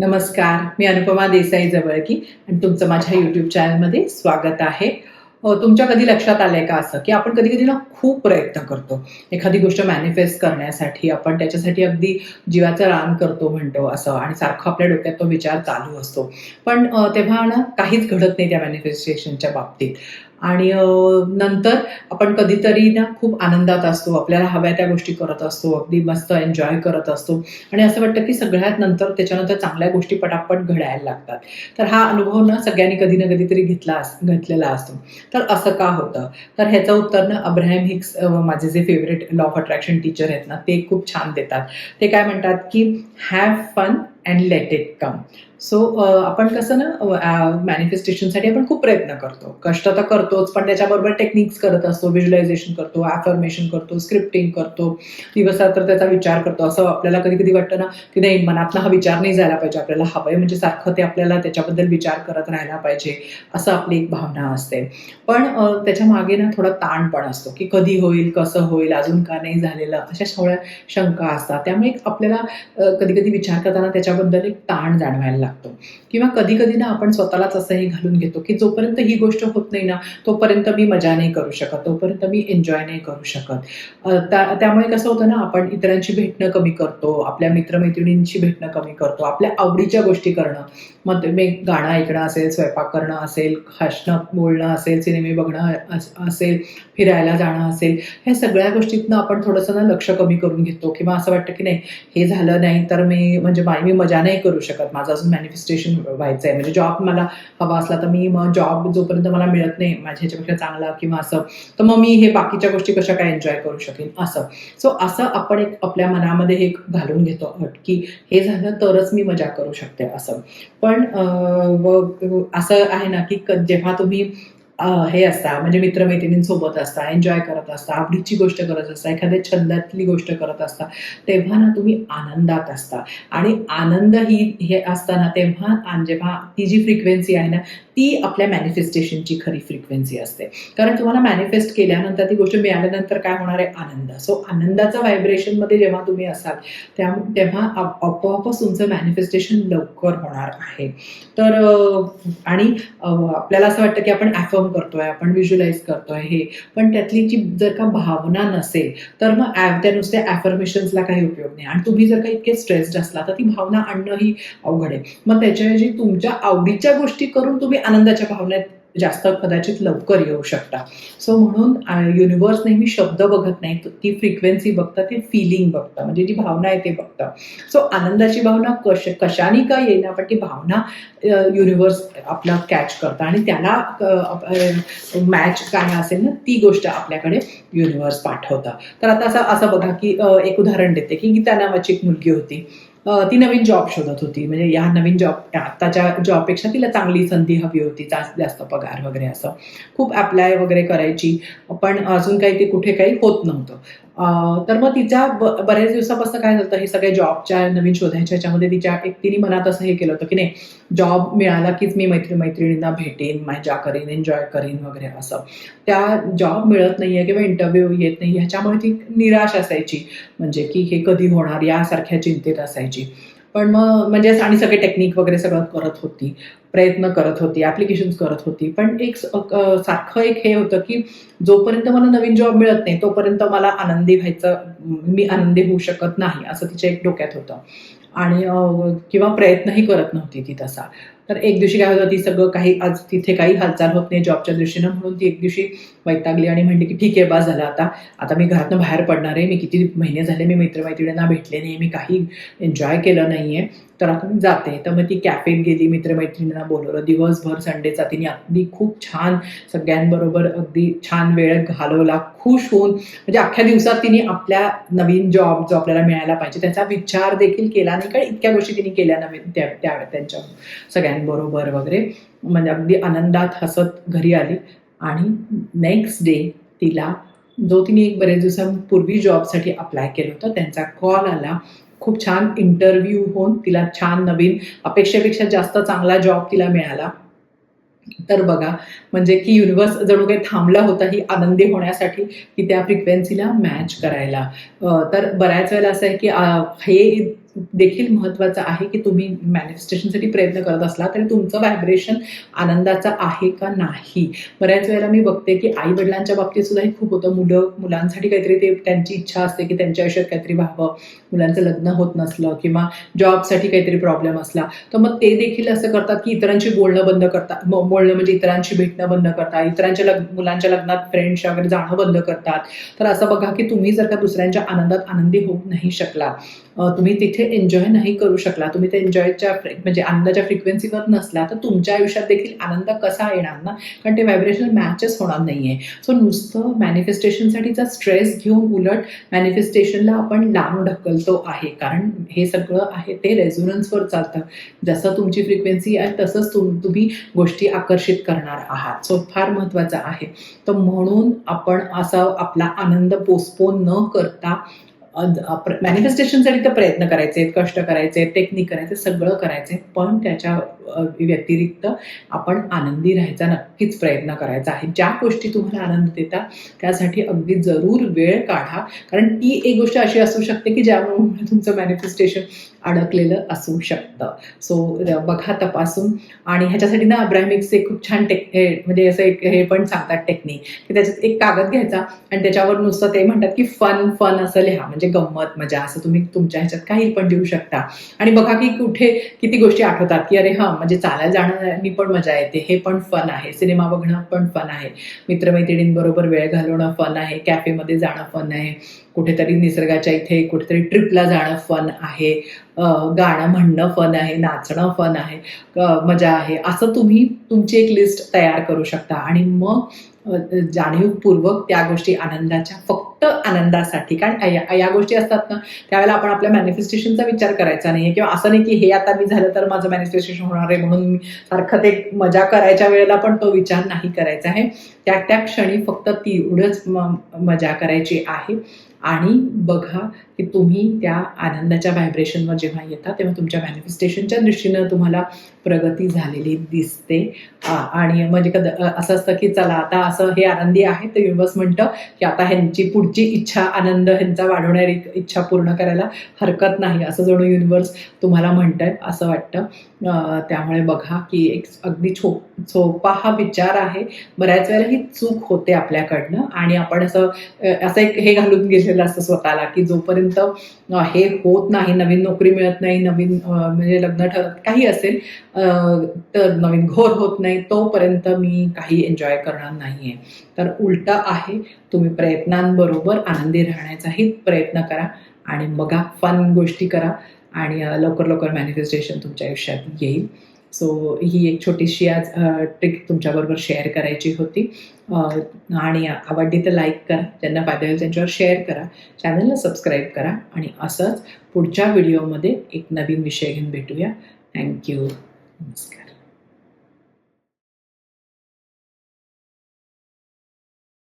नमस्कार मी अनुपमा देसाई जवळकी आणि तुमचं माझ्या यूट्यूब चॅनलमध्ये स्वागत आहे. तुमच्या कधी लक्षात आलंय का असं की आपण कधी कधी ना खूप प्रयत्न करतो. एखादी गोष्ट मॅनिफेस्ट करण्यासाठी आपण त्याच्यासाठी अगदी जीवाचं रान करतो म्हणतो असं आणि सारखं आपल्या डोक्यात तो विचार चालू असतो. पण तेव्हा ना काहीच घडत नाही त्या मॅनिफेस्टेशनच्या बाबतीत. आणि नंतर आपण कधीतरी ना खूप आनंदात असतो आपल्याला हव्या त्या गोष्टी करत असतो अगदी मस्त एन्जॉय करत असतो. आणि असं वाटतं की सगळ्यात नंतर त्याच्यानंतर चांगल्या गोष्टी पटापट घडायला लागतात. तर हा अनुभव ना सगळ्यांनी कधी ना कधीतरी घेतला घेतलेला असतो. तर असं का होतं? तर ह्याचं उत्तर ना अब्राहम हिक्स माझे जे favourite law of attraction teacher आहेत ना ते खूप छान देतात. ते काय म्हणतात की have fun and let it come so आपण कसं ना मॅनिफेस्टेशनसाठी आपण खूप प्रयत्न करतो. कष्ट तर करतोच पण त्याच्याबरोबर टेक्निक्स करत असतो व्हिज्युलायझेशन करतो ॲफर्मेशन करतो स्क्रिप्टिंग करतो. दिवसरात्र त्याचा विचार करतो. असं आपल्याला कधी कधी वाटतं ना की नाही मनातला हा विचार नाही जायला पाहिजे. आपल्याला हवंय म्हणजे सारखं ते आपल्याला त्याच्याबद्दल विचार करत राहायला पाहिजे. असं आपली एक भावना असते. पण त्याच्यामागे ना थोडा ताण पण असतो की कधी होईल कसं होईल अजून का नाही झालेलं अशा सगळ्या शंका असतात. त्यामुळे आपल्याला कधी कधी विचार करताना त्याच्याबद्दल एक ताण जाणवायला लागतो. किंवा कधी कधी ना आपण स्वतःलाच असंही घालून घेतो की जोपर्यंत ही गोष्ट होत नाही ना तोपर्यंत मी मजा नाही करू शकत तोपर्यंत मी एन्जॉय नाही करू शकत. त्यामुळे कसं होतं ना आपण इतरांची भेटणं कमी करतो आपल्या मित्रमैत्रिणींची भेटणं कमी करतो आपल्या आवडीच्या गोष्टी करणं. मग मी गाणं ऐकणं असेल स्वयंपाक करणं असेल हसणं बोलणं असेल सिनेमे बघणं असेल फिरायला जाणं असेल ह्या सगळ्या गोष्टीतनं आपण थोडंसं ना लक्ष कमी करून घेतो. किंवा असं वाटतं की नाही हे झालं नाही तर मी म्हणजे मी मजा नाही करू शकत. माझा अजून मॅनिफेस्टेशन व्हायचं आहे. म्हणजे जॉब मला हवा असला तर मी मग जॉब जोपर्यंत मला मिळत नाही माझ्या ह्याच्यापेक्षा चांगला किंवा असं तर मग मी हे बाकीच्या गोष्टी कशा काय एन्जॉय करू शकेन? असं. सो असं आपण एक आपल्या मनामध्ये एक घालून घेतो अट की हे झालं तरच मी मजा करू शकते असं. पण असं आहे ना की जेव्हा तुम्ही हे असता म्हणजे मित्रमैत्रिणींसोबत असता एन्जॉय करत असता आवडीची गोष्ट करत असता एखाद्या छंदातली गोष्ट करत असता तेव्हा ना तुम्ही आनंदात असता. आणि आनंद ही हे असताना तेव्हा जेव्हा ती जी फ्रिक्वेन्सी आहे ना ती आपल्या मॅनिफेस्टेशनची खरी फ्रिक्वेन्सी असते. कारण तुम्हाला मॅनिफेस्ट केल्यानंतर ती गोष्ट मिळाल्यानंतर काय होणार आहे? आनंद. सो आनंदाचा व्हायब्रेशनमध्ये जेव्हा तुम्ही असाल त्या तेव्हा आप- आपोआपच तुमचं मॅनिफेस्टेशन लवकर होणार आहे. तर आणि आपल्याला असं वाटतं की आपण ॲफर्म करतोय आपण व्हिज्युलाइज करतोय हे. पण त्यातली जी जर का भावना नसेल तर मग त्या नुसत्या ॲफर्मेशन्सला काही उपयोग नाही. आणि तुम्ही जर का इतके स्ट्रेस्ड असला तर ती भावना आणणंही अवघड आहे. मग त्याच्याऐवजी तुमच्या आवडीच्या गोष्टी करून तुम्ही आनंदाच्या भावनेत जास्त कदाचित लवकर येऊ शकता सो म्हणून युनिव्हर्स नेहमी शब्द बघत नाही. ती फ्रिक्वेन्सी बघतं ती फिलिंग बघतं. म्हणजे जी भावना आहे ते बघतं. सो आनंदाची भावना कश कशाने का येईना पण ती भावना युनिव्हर्स आपला कॅच करतं. आणि त्याला मॅच काय असेल ना ती गोष्ट आपल्याकडे युनिव्हर्स पाठवतं. तर आता असं असं बघा की एक उदाहरण देते की गीता नावाची एक मुलगी होती. ती नवीन जॉब शोधत होती. म्हणजे या नवीन जॉब आत्ताच्या जॉबपेक्षा तिला चांगली संधी हवी होती. जास्त पगार वगैरे असं. खूप अप्लाय वगैरे करायची. पण अजून काही ते कुठे काही होत नव्हतं. तर मग तिच्या बऱ्याच दिवसापासून काय झालं हे सगळ्या जॉबच्या नवीन शोधायच्या ह्याच्यामध्ये तिच्या एक तिने मनात असं हे केलं होतं की नाही जॉब मिळाला कीच मी मैत्री मैत्रिणींना भेटेन मजा करेन एन्जॉय करेन वगैरे असं. त्या जॉब मिळत नाहीये किंवा इंटरव्ह्यू येत नाही ह्याच्यामुळे ती निराश असायची. म्हणजे की हे कधी होणार यासारख्या चिंतेत असायची. पण मग म्हणजे आणि सगळे टेक्निक वगैरे सगळं करत होती प्रयत्न करत होती ॲप्लिकेशन्स करत होती. पण एक सारखं एक हे होतं की जोपर्यंत मला नवीन जॉब मिळत नाही तोपर्यंत मला आनंदी व्हायचं मी आनंदी होऊ शकत नाही असं तिच्या एक डोक्यात होतं. आणि किंवा प्रयत्नही करत नव्हती ती तसा. तर एक दिवशी काय होतं ती सगळं काही आज तिथे काही हालचाल होत नाही जॉबच्या दृष्टीनं म्हणून ती एक दिवशी वैतागली आणि म्हणली की ठीक आहे बा झालं आता. आता मी घरातनं बाहेर पडणार आहे मी किती महिने झाले मी मित्रमैत्रिणींना भेटले नाही मी काही एन्जॉय केलं नाही आहे तर आता मी जाते. तर मग ती कॅफेत गेली मित्रमैत्रिणींना बोलवलं. दिवसभर संडेचा तिने अगदी खूप छान सगळ्यांबरोबर अगदी छान वेळ घालवला. खुश होऊन म्हणजे अख्ख्या दिवसात तिने आपल्या नवीन जॉब जो आपल्याला मिळायला पाहिजे त्याचा विचार देखील केला नाही. कारण इतक्या गोष्टी तिने केल्या नवीन त्या त्या त्यांच्या सगळ्यांबरोबर वगैरे. म्हणजे अगदी आनंदात हसत घरी आली आणि नेक्स्ट डे तिला जो तिने एक बरेच दिवसांपूर्वी जॉबसाठी अप्लाय केलं होतं त्यांचा कॉल आला. खूप छान इंटरव्ह्यू होऊन तिला छान नवीन अपेक्षेपेक्षा जास्त चांगला जॉब तिला मिळाला. तर बघा म्हणजे की युनिव्हर्स जणू काही थांबला होता ही आनंदी होण्यासाठी की त्या फ्रिक्वेन्सीला मॅच करायला. तर बऱ्याच वेळेला असं आहे की हे देखील महत्त्वाचं आहे की तुम्ही मॅनिफेस्टेशनसाठी प्रयत्न करत असला तरी तुमचं व्हायब्रेशन आनंदाचं आहे का नाही? बऱ्याच वेळेला मी बघते की आई वडिलांच्या बाबतीत सुद्धा हे खूप होतं. मुलं मुलांसाठी काहीतरी ते त्यांची इच्छा असते की त्यांच्या आयुष्यात काहीतरी व्हावं. मुलांचं लग्न होत नसलं किंवा जॉबसाठी काहीतरी प्रॉब्लेम असला. तर मग ते देखील असं करतात की इतरांशी बोलणं बंद करतात बोलणं म्हणजे इतरांशी भेटणं बंद करतात इतरांच्या लग्न मुलांच्या लग्नात फ्रेंड्सच्या वगैरे जाणं बंद करतात. तर असं बघा की तुम्ही जर का दुसऱ्यांच्या आनंदात आनंदी होऊ नाही शकला तुम्ही तिथे एन्जॉय नाही करू शकला तुम्ही ते एन्जॉयच्या म्हणजे आनंदाच्या फ्रिक्वेन्सीवर नसला तर तुमच्या आयुष्यात देखील आनंद कसा येणार ना? कारण ते व्हायब्रेशनल मॅचच होणार नाहीये. सो नुसतं मॅनिफेस्टेशनसाठीचा स्ट्रेस घेऊन उलट मॅनिफेस्टेशनला आपण लांब ढकलतो आहे. कारण हे सगळं आहे ते रेझोनन्सवर चालतं. जसं तुमची फ्रिक्वेन्सी आहे तसंच तुम तुम्ही गोष्टी आकर्षित करणार आहात. सो फार महत्त्वाचं आहे. तर म्हणून आपण असा आपला आनंद पोस्टपोन न करता मॅनिफेस्टेशनसाठी तर प्रयत्न करायचे कष्ट करायचे टेक्निक करायचे सगळं करायचे पण त्याच्या व्यतिरिक्त आपण आनंदी राहायचा नक्कीच प्रयत्न करायचा आहे. ज्या गोष्टी तुम्हाला आनंद देतात त्यासाठी अगदी जरूर वेळ काढा. कारण ती एक गोष्ट अशी असू शकते की ज्यामुळे तुमचं मॅनिफेस्टेशन अडकलेलं असू शकतं. सो बघा तपासून. आणि ह्याच्यासाठी ना अब्राहिमिक्सचे खूप छान टेक हे म्हणजे असं एक हे पण सांगतात टेक्निक की त्याच्यात एक कागद घ्यायचा आणि त्याच्यावर नुसतं ते म्हणतात की फन फन असं लिहा. म्हणजे गंमत मजा असं तुम्ही तुमच्या ह्याच्यात काही पण देऊ शकता. आणि बघा की कुठे किती गोष्टी आठवतात की अरे हां म्हणजे चालायला जाण्यानी पण मजा येते. हे पण फन आहे. सिनेमा बघणं पण फन आहे. मित्रमैत्रिणींबरोबर वेळ घालवणं फन आहे. कॅफेमध्ये जाणं फन आहे. कुठेतरी निसर्गाच्या इथे कुठेतरी ट्रिपला जाणं फन आहे. गाणं म्हणणं फन आहे. नाचणं फन आहे. मजा आहे. असं तुम्ही तुमची एक लिस्ट तयार करू शकता. आणि मग जाणीवपूर्वक त्या गोष्टी आनंदाच्या फक्त फक्त आनंदासाठी. कारण या गोष्टी असतात ना त्यावेळेला आपण आपल्या मॅनिफेस्टेशनचा विचार करायचा नाही किंवा असं नाही की हे आता मी झालं तर माझं मॅनिफेस्टेशन होणार आहे म्हणून मी सारखं ते मजा करायच्या वेळेला पण तो विचार नाही करायचा आहे. त्या त्या क्षणी फक्त तेवढंच एवढंच मजा करायची आहे. आणि बघा की तुम्ही त्या आनंदाच्या व्हायब्रेशनवर जेव्हा येता तेव्हा तुमच्या मॅनिफेस्टेशनच्या दृष्टीनं तुम्हाला प्रगती झालेली दिसते. आणि म्हणजे कद असं असतं की चला आता असं हे आनंदी आहे तर युनिवर्स म्हणतं की आता ह्यांची पुढची इच्छा आनंद ह्यांचा वाढवणारी इच्छा पूर्ण करायला हरकत नाही असं जणू युनिवर्स तुम्हाला म्हणतंय असं वाटतं. त्यामुळे बघा की एक अगदी छो सोपा हा विचार आहे. बऱ्याच वेळेला ही चूक होते आपल्याकडनं आणि आपण असं असं एक हे घालून गेलेलं असतं स्वतःला की जोपर्यंत हे होत नाही नवीन नोकरी मिळत नाही नवीन म्हणजे लग्न ठरत काही असेल तर नवीन घोर होत नाही तोपर्यंत मी काही एन्जॉय करणार नाहीये. तर उलट आहे तुम्ही प्रयत्नांबरोबर आनंदी राहण्याचाही प्रयत्न करा आणि बघा फन गोष्टी करा आणि लवकर लवकर मॅनिफेस्टेशन तुमच्या आयुष्यात येईल. सो ही एक छोटीशी आज ट्रिक तुमच्याबरोबर शेअर करायची होती. आणि आवडली तर लाईक करा. ज्यांना फायदा होईल त्यांच्यावर शेअर करा. चॅनलला सबस्क्राईब करा. आणि असंच पुढच्या व्हिडिओमध्ये एक नवीन विषय घेऊन भेटूया. थँक्यू नमस्कार.